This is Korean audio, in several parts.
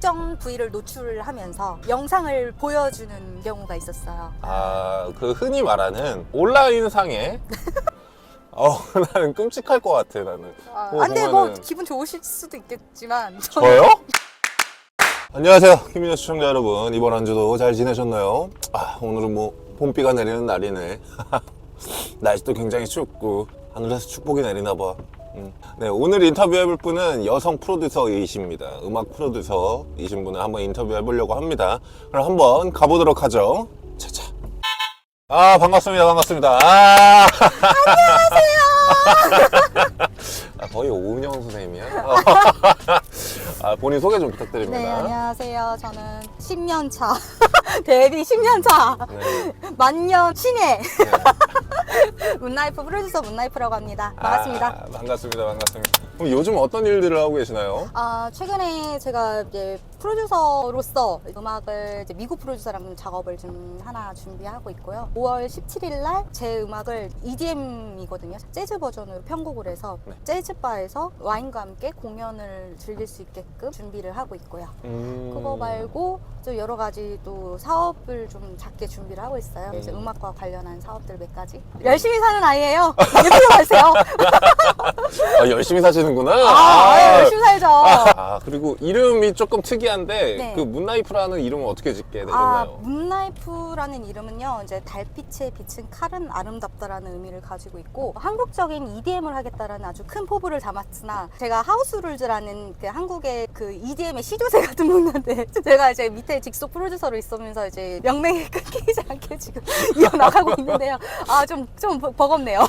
특정 부위를 노출하면서 영상을 보여주는 경우가 있었어요. 아, 그 흔히 말하는 온라인 상에 어, 나는 끔찍할 것 같아, 나는. 아, 근데 뭐 보면은- 기분 좋으실 수도 있겠지만 저는 저요? 안녕하세요. 김민호 시청자 여러분. 이번 한 주도 잘 지내셨나요? 아, 오늘은 뭐 봄비가 내리는 날이네. 날씨도 굉장히 춥고 하늘에서 축복이 내리나 봐. 음. 네, 오늘 인터뷰해볼 분은 여성 프로듀서이십니다. 음악 프로듀서이신 분을 한번 인터뷰해보려고 합니다. 그럼 한번 가보도록 하죠. 차차. 아, 반갑습니다. 반갑습니다. 아. 아, 거의 오은영 선생님이야. 아, 본인 소개 좀 부탁드립니다. 네 안녕하세요. 저는 10년 차 데뷔 10년 차 네. 만년 신예 네. 문나이프 프로듀서 문나이프라고 합니다. 반갑습니다. 아, 반갑습니다. 반갑습니다. 그럼 요즘 어떤 일들을 하고 계시나요? 아, 최근에 제가 이제 프로듀서로서 음악을 이제 미국 프로듀서랑 작업을 좀 하나 준비하고 있고요. 5월 17일 날 제 음악을 EDM이거든요. 재즈 버전으로 편곡을 해서 네. 재즈바에서 와인과 함께 공연을 즐길 수 있게끔 준비를 하고 있고요. 음... 그거 말고 또 여러 가지 또 사업을 좀 작게 준비를 하고 있어요. 이제 음. 음악과 관련한 사업들 몇 가지. 열심히 사는 아이예요. 예쁘게 마세요. 아, 열심히 사시는구나. 아, 아유, 열심히 살죠. 아, 그리고 이름이 조금 특이한데 네. 그 문나이프라는 이름은 어떻게 짓게 아, 되셨나요? 문나이프라는 이름은요, 이제 달빛에 비친 칼은 아름답다라는 의미를 가지고 있고, 한국적인 EDM을 하겠다라는 아주 큰 포부를 담았으나, 제가 하우스룰즈라는 그 한국의 그 EDM의 시조새 같은 분인데, 제가 이제 밑에 직속 프로듀서로 있으면서 이제 명맥이 끊기지 않게 지금 이어나가고 있는데요. 아, 좀, 좀 버- 버겁네요.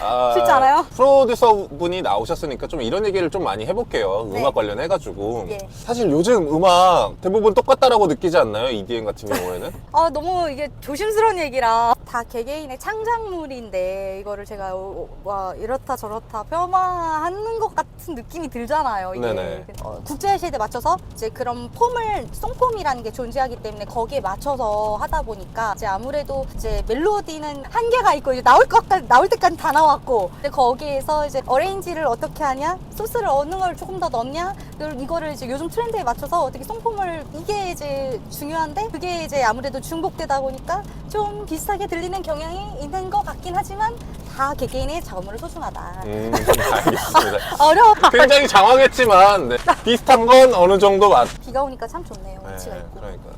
아, 쉽지 않아요? 프로 듀서 분이 나오셨으니까 좀 이런 얘기를 좀 많이 해볼게요. 네. 음악 관련해가지고. 예. 사실 요즘 음악 대부분 똑같다라고 느끼지 않나요? EDM 같은 경우에는? 아 너무 이게 조심스러운 얘기라 다 개개인의 창작물인데 이거를 제가 어, 와 이렇다 저렇다 폄하하는 것 같은 느낌이 들잖아요. 이게 네네. 어, 국제 시대에 맞춰서 이제 그런 폼을 송폼이라는 게 존재하기 때문에 거기에 맞춰서 하다 보니까 이제 아무래도 이제 멜로디는 한계가 있고 이제 나올 것까지 나올 때까지 다 나왔고 근데 거기에 서 이제 어레인지를 어떻게 하냐 소스를 어느 걸 조금 더 넣냐 이거를 이제 요즘 트렌드에 맞춰서 어떻게 송폼을 이게 이제 중요한데 그게 이제 아무래도 중복되다 보니까 좀 비슷하게 들리는 경향이 있는 것 같긴 하지만 다 개개인의 작업물은 소중하다. 음, 알겠습니다. 어려워. 굉장히 장황했지만 네. 비슷한 건 어느 정도 맞. 비가 오니까 참 좋네요. 네, 위치가 있고. 그러니까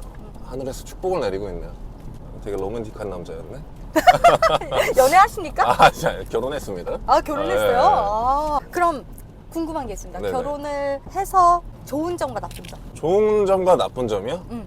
하늘에서 축복을 내리고 있네요. 되게 로맨틱한 남자였네. 연애하십니까? 아, 자, 결혼했습니다. 아 결혼했어요. 네. 아, 그럼 궁금한 게 있습니다. 네네. 결혼을 해서 좋은 점과 나쁜 점. 좋은 점과 나쁜 점이요? 음.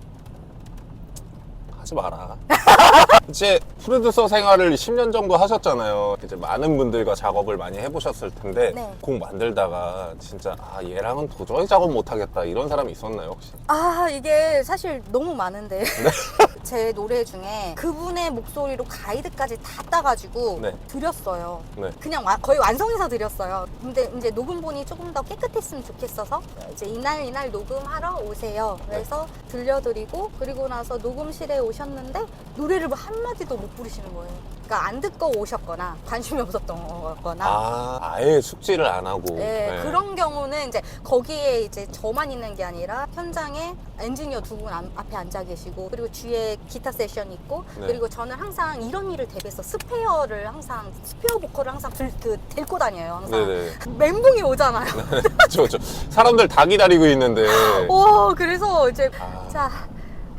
하지 마라. 이제 프로듀서 생활을 10년 정도 하셨잖아요. 이제 많은 분들과 작업을 많이 해보셨을 텐데 네. 곡 만들다가 진짜 아 얘랑은 도저히 작업 못하겠다 이런 사람이 있었나요 혹시? 아 이게 사실 너무 많은데 네. 제 노래 중에 그분의 목소리로 가이드까지 다 따가지고 네. 드렸어요. 네. 그냥 와- 거의 완성해서 드렸어요. 근데 이제 녹음본이 조금 더 깨끗했으면 좋겠어서 이제 이날 이날 녹음하러 오세요. 그래서 들려드리고 그리고 나서 녹음실에 오셨는데 노래를 뭐 한마디도 못 부르시는 거예요. 그러니까 안 듣고 오셨거나 관심이 없었던 거거나 아 아예 숙지를 안 하고. 네, 네. 그런 경우는 이제 거기에 이제 저만 있는 게 아니라 현장에 엔지니어 두 분 앞에 앉아 계시고 그리고 뒤에 기타 세션 있고 네. 그리고 저는 항상 이런 일을 대비해서 스페어를 항상 스페어 보컬을 항상 들, 그, 데리고 다녀요 항상 네네. 멘붕이 오잖아요. 그렇죠, 그렇죠. 사람들 다 기다리고 있는데. 오 그래서 이제 아. 자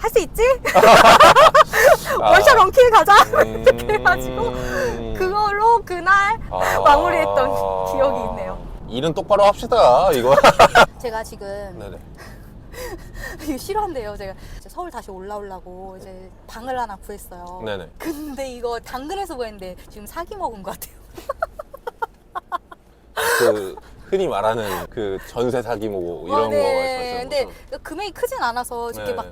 할 수 있지? 아. 원샷 원킬 가자. 음. 이렇게 해가지고 그걸로 그날 아. 마무리했던 기억이 있네요. 일은 똑바로 합시다 이거. 제가 지금 네네. 이거 싫어한대요. 제가 이제 서울 다시 올라오려고 이제 방을 하나 구했어요. 네네. 근데 이거 당근에서 구했는데 지금 사기 먹은 것 같아요. 그 흔히 말하는 그 전세 사기 뭐 이런 어, 거 네. 말씀하시는 근데 거죠? 금액이 크진 않아서 이렇게 네. 막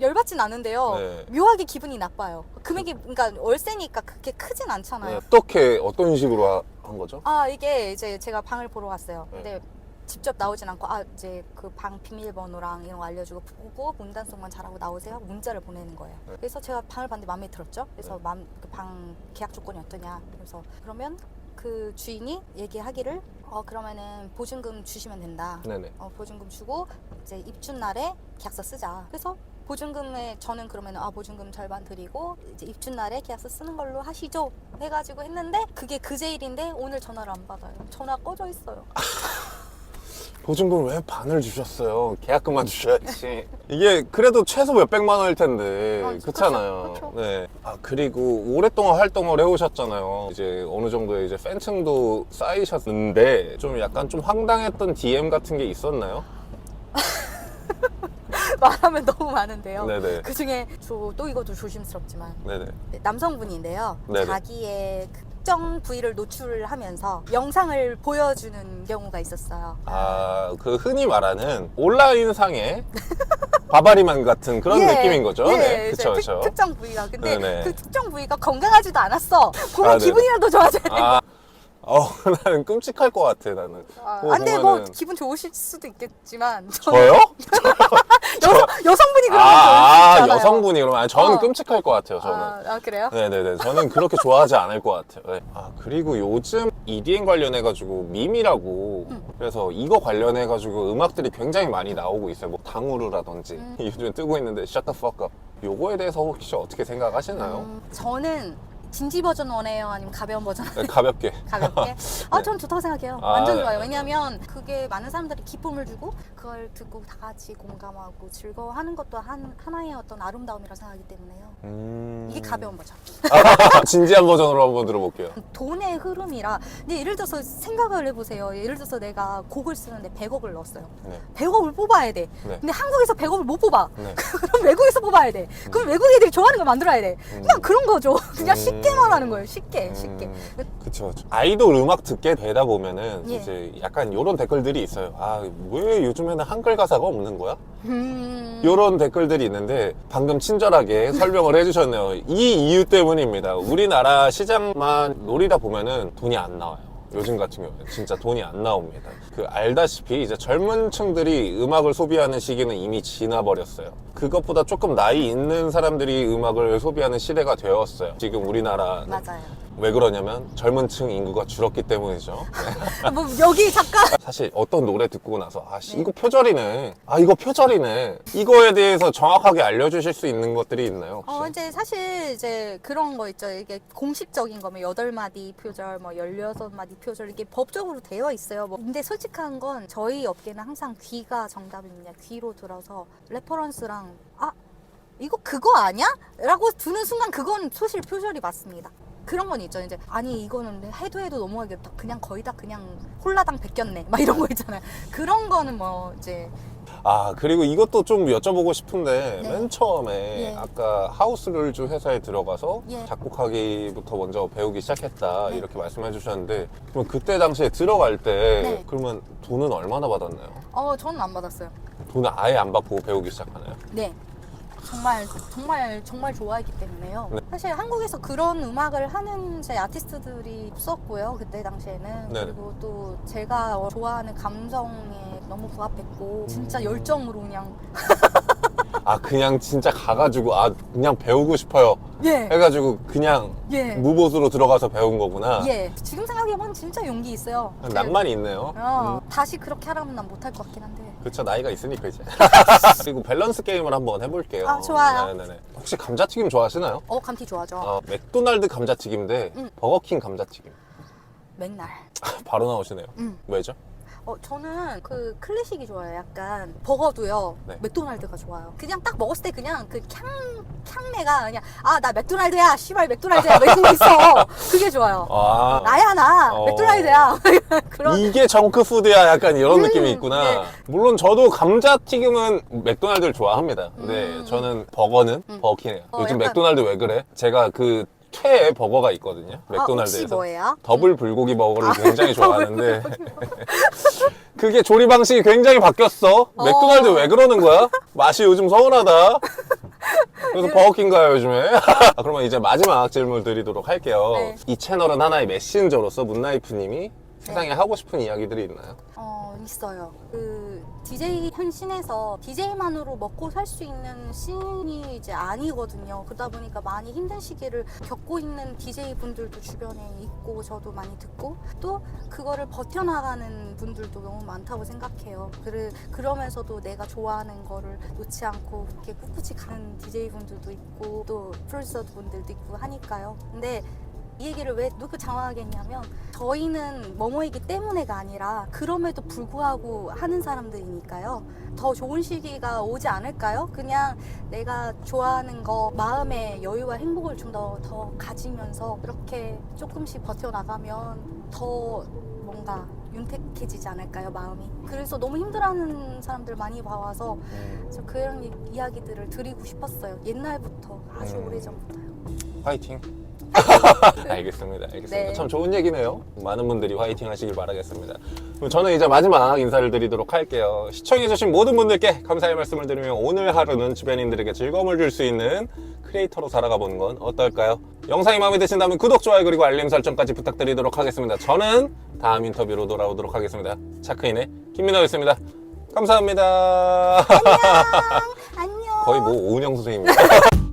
열받진 않은데요. 네. 묘하게 기분이 나빠요. 금액이 그러니까 월세니까 그렇게 크진 않잖아요. 어떻게 어떤 식으로 하- 한 거죠? 아 이게 이제 제가 방을 보러 갔어요. 네. 근데 직접 나오진 않고 아 이제 그 방 비밀번호랑 이런 거 알려주고 보고 문단속만 잘하고 나오세요 하고 문자를 보내는 거예요. 네. 그래서 제가 방을 봤는데 마음에 들었죠. 그래서 네. 맘, 그방 계약 조건이 어떠냐. 그래서 그러면 그 주인이 얘기하기를 어 그러면은 보증금 주시면 된다. 네네. 어, 보증금 주고 이제 입주 날에 계약서 쓰자. 그래서 보증금에 저는 그러면 아 보증금 절반 드리고 이제 입주 날에 계약서 쓰는 걸로 하시죠. 해가지고 했는데 그게 그제일인데 오늘 전화를 안 받아요. 전화 꺼져 있어요. 보증금 왜 반을 주셨어요? 계약금만 주셔야지. 이게 그래도 최소 몇 백만 원일 텐데. 아, 그렇잖아요. 그쵸, 그쵸. 네. 아, 그리고 오랫동안 활동을 해오셨잖아요. 이제 어느 정도의 이제 팬층도 쌓이셨는데 좀 약간 좀 황당했던 DM 같은 게 있었나요? 말하면 너무 많은데요. 네네. 그 중에 저 또 이것도 조심스럽지만 네네. 네, 남성분인데요. 네네. 자기의 특정 부위를 노출을 하면서 영상을 보여주는 경우가 있었어요. 아, 그 흔히 말하는 온라인상의 바바리만 같은 그런 예, 느낌인 거죠? 예, 네. 이제 그쵸, 특- 그쵸. 특정 부위가. 근데 네네. 그 특정 부위가 건강하지도 않았어. 보면 아, 네네. 기분이라도 좋아져야 돼. 아, 어, 나는 끔찍할 것 같아, 나는. 아, 그거 근데 뭐 보면은- 기분 좋으실 수도 있겠지만 저요? 여성 여성분이 그러면 아, 있잖아요. 여성분이 그러면 아니, 저는 어. 끔찍할 것 같아요, 저는. 아, 아, 그래요? 네네네. 저는 그렇게 좋아하지 않을 것 같아요. 네. 아, 그리고 요즘 EDM 관련해가지고 밈이라고 그래서 이거 관련해가지고 음악들이 굉장히 많이 나오고 있어요. 뭐 당우르라든지 음. 요즘에 뜨고 있는데 Shut the fuck up. 요거에 대해서 혹시 어떻게 생각하시나요? 음, 저는 진지 버전 원해요, 아니면 가벼운 버전? 네, 가볍게. 가볍게? 아, 전 좋다고 생각해요. 아, 완전 네. 좋아요. 왜냐하면 그게 많은 사람들이 기쁨을 주고 그걸 듣고 다 같이 공감하고 즐거워하는 것도 한, 하나의 어떤 아름다움이라 생각하기 때문에요. 음... 이게 가벼운 버전. 진지한 버전으로 한번 들어볼게요. 돈의 흐름이라. 근데 예를 들어서 생각을 해보세요. 예를 들어서 내가 곡을 쓰는데 100억을 넣었어요. 네. 100억을 뽑아야 돼. 네. 근데 한국에서 100억을 못 뽑아. 네. 그럼 외국에서 뽑아야 돼. 그럼 외국 애들이 좋아하는 걸 만들어야 돼. 그냥 그런 거죠. 그냥 음. 쉽게 말하는 거예요. 쉽게, 쉽게. 음, 그쵸, 그쵸. 아이돌 음악 듣게 되다 보면은 예. 이제 약간 요런 댓글들이 있어요. 아, 왜 요즘에는 한글 가사가 없는 거야? 음. 요런 댓글들이 있는데 방금 친절하게 설명을 해주셨네요. 이 이유 때문입니다. 우리나라 시장만 노리다 보면은 돈이 안 나와요. 요즘 같은 경우는 진짜 돈이 안 나옵니다. 그 알다시피 이제 젊은 층들이 음악을 소비하는 시기는 이미 지나버렸어요. 그것보다 조금 나이 있는 사람들이 음악을 소비하는 시대가 되었어요. 지금 우리나라는 맞아요. 왜 그러냐면 젊은 층 인구가 줄었기 때문이죠. 아, 뭐 여기 잠깐 사실 어떤 노래 듣고 나서 아 씨 이거 표절이네 아 이거 표절이네 이거에 대해서 정확하게 알려주실 수 있는 것들이 있나요 혹시? 어 이제 사실 이제 그런 거 있죠. 이게 공식적인 거면 여덟 마디 표절, 뭐 열여섯 마디 표절 이게 법적으로 되어 있어요. 뭐 근데 솔직한 건 저희 업계는 항상 귀가 정답입니다. 귀로 들어서 레퍼런스랑 아 이거 그거 아니야? 라고 드는 순간 그건 소실 표절이 맞습니다. 그런 건 있죠. 이제 아니 이거는 해도 해도 넘어가겠다. 그냥 거의 다 그냥 홀라당 베꼈네. 막 이런 거 있잖아요. 그런 거는 뭐 이제 아 그리고 이것도 좀 여쭤보고 싶은데 네. 맨 처음에 예. 아까 하우스룰즈 회사에 들어가서 예. 작곡하기부터 먼저 배우기 시작했다 네. 이렇게 말씀해 주셨는데 그럼 그때 당시에 들어갈 때 네. 그러면 돈은 얼마나 받았나요? 어 저는 안 받았어요. 돈을 아예 안 받고 배우기 시작하나요? 네. 정말 정말 정말 좋아했기 때문에요. 네. 사실 한국에서 그런 음악을 하는 제 아티스트들이 없었고요. 그때 당시에는 네. 그리고 또 제가 좋아하는 감성에 너무 부합했고 진짜 음. 열정으로 그냥 아 그냥 진짜 가가지고 아 그냥 배우고 싶어요 예. 해가지고 그냥 예. 무보수로 들어가서 배운 거구나 예. 지금 생각해보면 진짜 용기 있어요. 낭만이 있네요 어, 다시 그렇게 하라면 난 못할 것 같긴 한데. 그쵸 나이가 있으니까 이제 그리고 밸런스 게임을 한번 해볼게요 아, 좋아요. 네네네. 혹시 감자튀김 좋아하시나요? 어 감튀 좋아하죠. 어, 맥도날드 감자튀김 대 음. 버거킹 감자튀김 맥날. 바로 나오시네요 음. 왜죠? 어, 저는 그 클래식이 좋아요. 약간 버거도요. 네. 맥도날드가 좋아요. 그냥 딱 먹었을 때 그냥 그 캉, 캉내가 그냥 아, 나 맥도날드야. 씨발 맥도날드야. 뭐 이런 거 있어. 그게 좋아요. 아 나야 나. 어. 맥도날드야. 그런 이게 정크푸드야 약간 이런 음, 느낌이 있구나 네. 물론 저도 감자튀김은 맥도날드를 좋아합니다 근데 음. 저는 버거는 음. 버거킹이에요 어, 요즘 약간- 맥도날드 왜 그래? 제가 그 최애 버거가 있거든요 아, 혹시 맥도날드에서 뭐예요? 더블 불고기 버거를 굉장히 더블 좋아하는데 그게 조리 방식이 굉장히 바뀌었어. 맥도날드 왜 그러는 거야? 맛이 요즘 서운하다. 그래서 버거킹 가요 요즘에. 아, 그러면 이제 마지막 질문 드리도록 할게요. 네. 이 채널은 하나의 메신저로서 문나이프님이 세상에 하고 싶은 이야기들이 있나요? 어, 있어요. 그 DJ 현신에서 DJ만으로 먹고 살 수 있는 씬이 이제 아니거든요. 그러다 보니까 많이 힘든 시기를 겪고 있는 DJ 분들도 주변에 있고 저도 많이 듣고 또 그거를 버텨나가는 분들도 너무 많다고 생각해요. 그래, 그러면서도 내가 좋아하는 거를 놓지 않고 그렇게 꿋꿋이 가는 DJ 분들도 있고 또 프로듀서 분들도 있고 하니까요. 근데 이 얘기를 왜 누구 장황하게 했냐면 저희는 뭐뭐이기 때문에가 아니라 그럼에도 불구하고 하는 사람들이니까요. 더 좋은 시기가 오지 않을까요? 그냥 내가 좋아하는 거 마음의 여유와 행복을 좀 더 더 가지면서 그렇게 조금씩 버텨 나가면 더 뭔가 윤택해지지 않을까요 마음이 그래서 너무 힘들어하는 사람들 많이 봐와서 저 그런 이- 이야기들을 드리고 싶었어요 옛날부터 아주 음. 오래전부터요 화이팅. 알겠습니다. 알겠습니다. 네. 참 좋은 얘기네요. 많은 분들이 화이팅 하시길 바라겠습니다. 그럼 저는 이제 마지막 인사를 드리도록 할게요. 시청해주신 모든 분들께 감사의 말씀을 드리며 오늘 하루는 주변인들에게 즐거움을 줄 수 있는 크리에이터로 살아가 보는 건 어떨까요? 영상이 마음에 드신다면 구독, 좋아요, 그리고 알림 설정까지 부탁드리도록 하겠습니다. 저는 다음 인터뷰로 돌아오도록 하겠습니다. 차크인의 김민호였습니다. 감사합니다. 안녕 거의 뭐 오은영 선생님입니다.